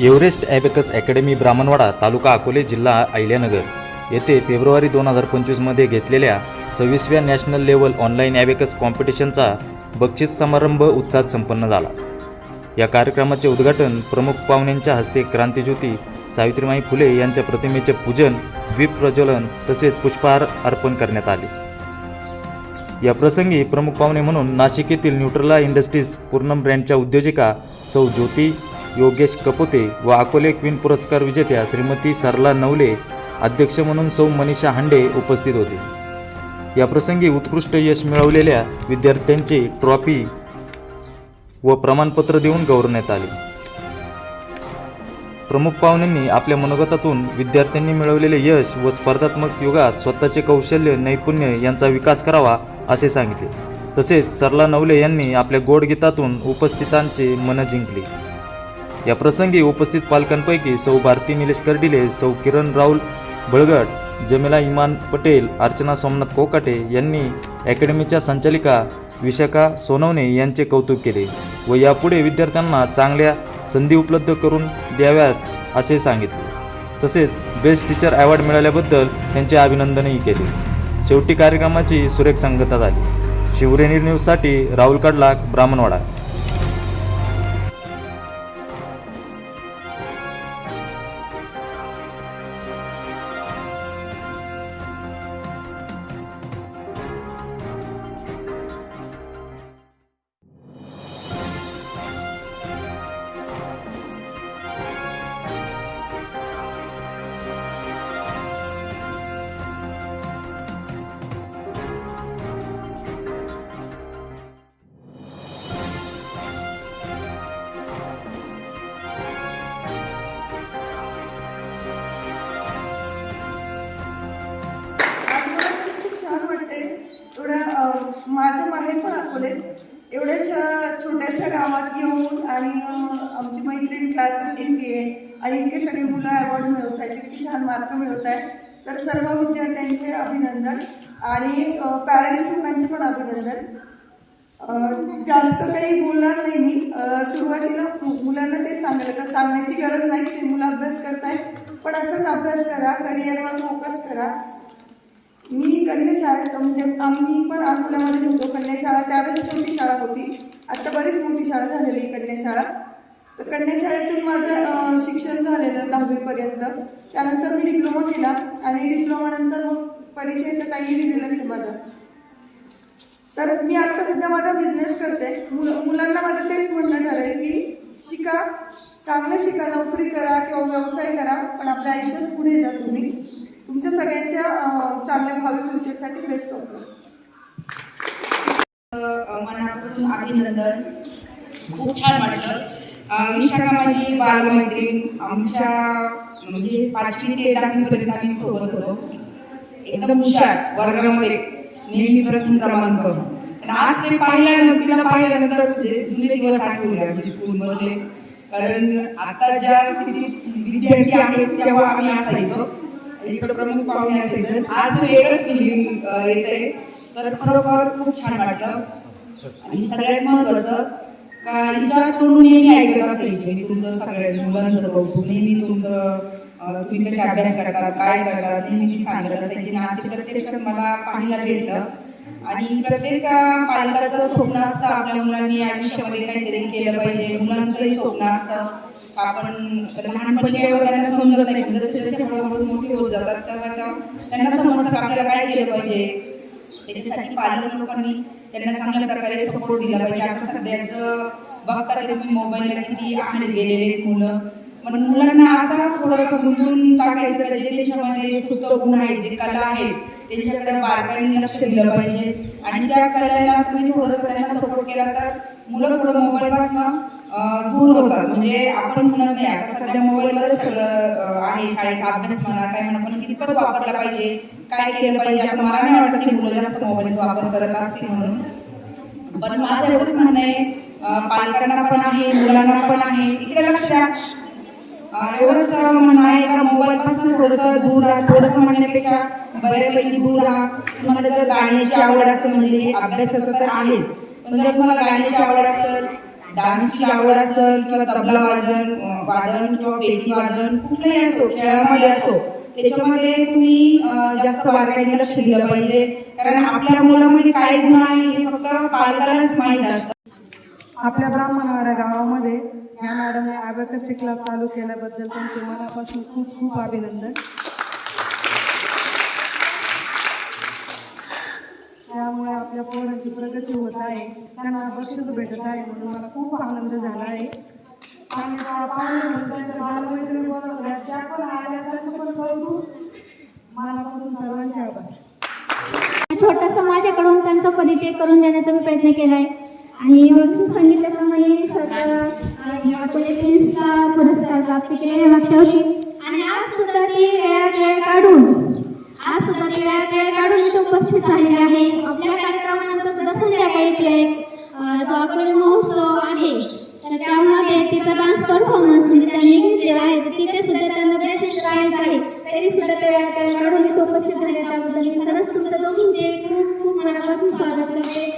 Everest abacus academy Brahmanwada तालुका अकोले जिल्हा अहिल्यानगर येथे फेब्रुवारी दोन हजार पंचवीसमध्ये घेतलेल्या सव्वीसव्या नॅशनल लेवल ऑनलाईन ॲबेकस कॉम्पिटिशनचा बक्षीस समारंभ उत्साहात संपन्न झाला. या कार्यक्रमाचे उद्घाटन प्रमुख पाहुण्यांच्या हस्ते क्रांतीज्योती सावित्रीमाई फुले यांच्या प्रतिमेचे पूजन द्वीप प्रज्वलन तसेच पुष्पहार अर्पण करण्यात आले. या प्रसंगी प्रमुख पाहुणे म्हणून नाशिक येथील न्यूट्रला इंडस्ट्रीज पूर्णम ब्रँडच्या उद्योजिका सौ ज्योती योगेश कपोते व अकोले क्वीन पुरस्कार विजेत्या श्रीमती सरला नवले अध्यक्ष म्हणून सौ मनीषा हांडे उपस्थित होते. याप्रसंगी उत्कृष्ट यश मिळवलेल्या विद्यार्थ्यांची ट्रॉफी व प्रमाणपत्र देऊन गौरवण्यात आले. प्रमुख पाहुण्यांनी आपल्या मनोगतातून विद्यार्थ्यांनी मिळवलेले यश व स्पर्धात्मक युगात स्वतःचे कौशल्य नैपुण्य यांचा विकास करावा असे सांगितले. तसेच सरला नवले यांनी आपल्या गोड गीतातून उपस्थितांचे मन जिंकले. या प्रसंगी उपस्थित पालकांपैकी सौ भारती निलेश कर्डिले सौ किरण राहुल बळगट जमेला इमान पटेल अर्चना सोमनाथ कोकाटे यांनी अकॅडमीच्या संचालिका विशाखा सोनवणे यांचे कौतुक केले व यापुढे विद्यार्थ्यांना चांगल्या संधी उपलब्ध करून द्याव्यात असे सांगितले. तसेच बेस्ट टीचर अवॉर्ड मिळाल्याबद्दल त्यांचे अभिनंदनही केले. शेवटी कार्यक्रमाची सुरेख सांगता झाली. शिवरेनी न्यूजसाठी राहुल कडलाक ब्राह्मणवाडा. थोडं माझं माहेर पण अकोलेत. एवढ्या छ छोट्याशा गावात येऊन आणि आमची मैत्रीण क्लासेस घेते आणि इतके सगळे मुलं अवॉर्ड मिळवत आहेत इतके छान मार्क मिळवत आहेत तर सर्व विद्यार्थ्यांचे अभिनंदन आणि पॅरेंट्स लोकांचे पण अभिनंदन. जास्त काही बोलणार नाही मी. सुरुवातीला मुलांना तेच सांगायला तर सांगण्याची गरज नाहीच आहे मुलं अभ्यास करतायत. पण असंच अभ्यास करा करिअरवर फोकस करा. मी कन्या शाळेत म्हणजे आम्ही पण अकोल्यामध्ये होतो कन्याशाळा त्यावेळेस छोटी शाळा होती. आता बरीच मोठी शाळा झालेली आहे कन्या शाळा. तर कन्या शाळेतून माझं शिक्षण झालेलं दहावीपर्यंत. त्यानंतर मी डिप्लोमा केला आणि डिप्लोमानंतर मग परिचय तर काही दिलेलाच आहे माझा. तर मी आत्ता सध्या माझा बिझनेस करते. मुल मुलांना माझं तेच म्हणणं ठरेल की शिका. चांगलं शिका नोकरी करा किंवा व्यवसाय करा पण आपल्या आयुष्यात पुढे जा तुम्ही. तुमच्या सगळ्यांच्या चांगल्या भावी फ्युचरसाठी बेस्ट ऑफ मनापासून अभिनंदन. खूप छान वाटलं. विशाखा माझी बालमैत्रीण आमच्या म्हणजे पाचवी ते दहावीपर्यंत आम्ही सोबत होतो. एकदम हुशार वर्गामध्ये नेहमी प्रथम क्रमांक. आज ते पाहिल्यानंतर तिला पाहिल्यानंतर म्हणजे जुने दिवस आठवले आमच्या स्कूलमध्ये कारण आता ज्या स्थितीत विद्यार्थी आहेत तेव्हा आम्ही असायचो. इकडं प्रमुख पाहुणे असायचं. आज वेगळंच फिलिंग येत. आहे तर खरोखर खूप छान वाटलं. आणि सगळ्यात महत्वाचं का हिच्या तोंडून नेहमी ऐकत असायचे. मी तुमचं सगळ्या मुलांचं कौतुक. नेहमी तुमचं तुम्ही कसे अभ्यास करतात काय करतात नेहमी सांगत असायची. आणि आज ते प्रत्यक्षात मला पाहायला भेटलं. आणि प्रत्येक पालकाचं स्वप्न असतं आपल्या मुलांनी आयुष्यामध्ये काहीतरी केलं पाहिजे. मुलांचंही स्वप्न असतं. आपण लहानपणी काही वेळा त्यांना समजत नाही जसे जसे हळूहळू मोठी होत जातात तेव्हा त्यांना समजतं का आपल्याला काय केलं पाहिजे. त्याच्यासाठी पालक लोकांनी त्यांना चांगल्या प्रकारे सपोर्ट दिला पाहिजे. आता सध्याचं बघता तुम्ही मोबाईलला किती आहार गेलेले मुलं. म्हणून मुलांना असा थोडंसं गुंतून टाकायचं का जे त्याच्यामध्ये सुप्त गुण आहेत जे कला आहेत त्यांच्याकडे बारकाईने लक्ष दिलं पाहिजे. आणि त्या कलेला तुम्ही थोडंसं त्यांना सपोर्ट केला तर मुलं थोडं मोबाईलपासून दूर होतात. म्हणजे आपण म्हणत नाही आता सध्या मोबाईलवरच सगळं आहे शाळेचा अभ्यास म्हणा काय म्हणा पण कितपत वापरला पाहिजे काय केलं पाहिजे आता मला नाही वाटत की मुलं जास्त मोबाईलचा वापर करत असतील म्हणून. पण माझं एवढंच म्हणणं आहे पालकांना पण आहे मुलांना पण आहे इकडे लक्ष द्या. एवढंच म्हणणं आहे का मोबाईल पासून थोडंसं दूर राहा थोडंसं म्हणण्यापेक्षा बऱ्यापैकी दूर राहा. तुम्हाला जर गाण्याची आवड असेल म्हणजे हे अभ्यासाचं तर आहेच. पण जर तुम्हाला गाण्याची आवड असेल डान्सची आवड असेल किंवा तबला वादन वादन किंवा पेटी वादन कुठलंही असो खेळामध्ये असो त्याच्यामध्ये तुम्ही जास्त बारकाईने लक्ष दिलं पाहिजे. कारण आपल्या मुलामध्ये काय गुण आहे हे फक्त पालकालाच माहीत असतं. आपल्या ब्राह्मणवाडा गावामध्ये या मॅडमने अबॅकसचे क्लास चालू केल्याबद्दल त्यांचे मनापासून खूप खूप अभिनंदन. आपल्या पोरांची प्रगती होत आहे. त्यांना बक्षीस भेटत आहे म्हणून मला खूप आनंद झाला आहे. आणि त्यांच्या बालमैत्रिणी बनवल्या त्या पण आल्या त्याचं पण कौतुक मनापासून सर्वांचे आभार छोटासा माझ्याकडून त्यांचा परिचय करून देण्याचा मी प्रयत्न केला आहे आणि सांगितल्याप्रमाणे सध्या अकोले प्रिन्सला पुरस्कार प्राप्त केलेला मागच्या वर्षी. आणि आज सुद्धा ती वेळात वेळ काढून आज सुद्धा ती वेळात वेळ काढून इथे उपस्थित झालेली आहे. आपल्या कार्यक्रमानंतर सुद्धा संध्याकाळी तिला एक जो अकोले महोत्सव आहे तर त्यामध्ये तिचा डान्स परफॉर्मन्स म्हणजे त्यांनी घेतलेला आहे तिथे सुद्धा त्यांना बेस्ट प्राईज आहे. तरी सुद्धा त्या वेळा त्या काढून उपस्थित झाले. त्याबद्दल खरंच तुमचं दोघींचे खूप खूप मनापासून स्वागत करते.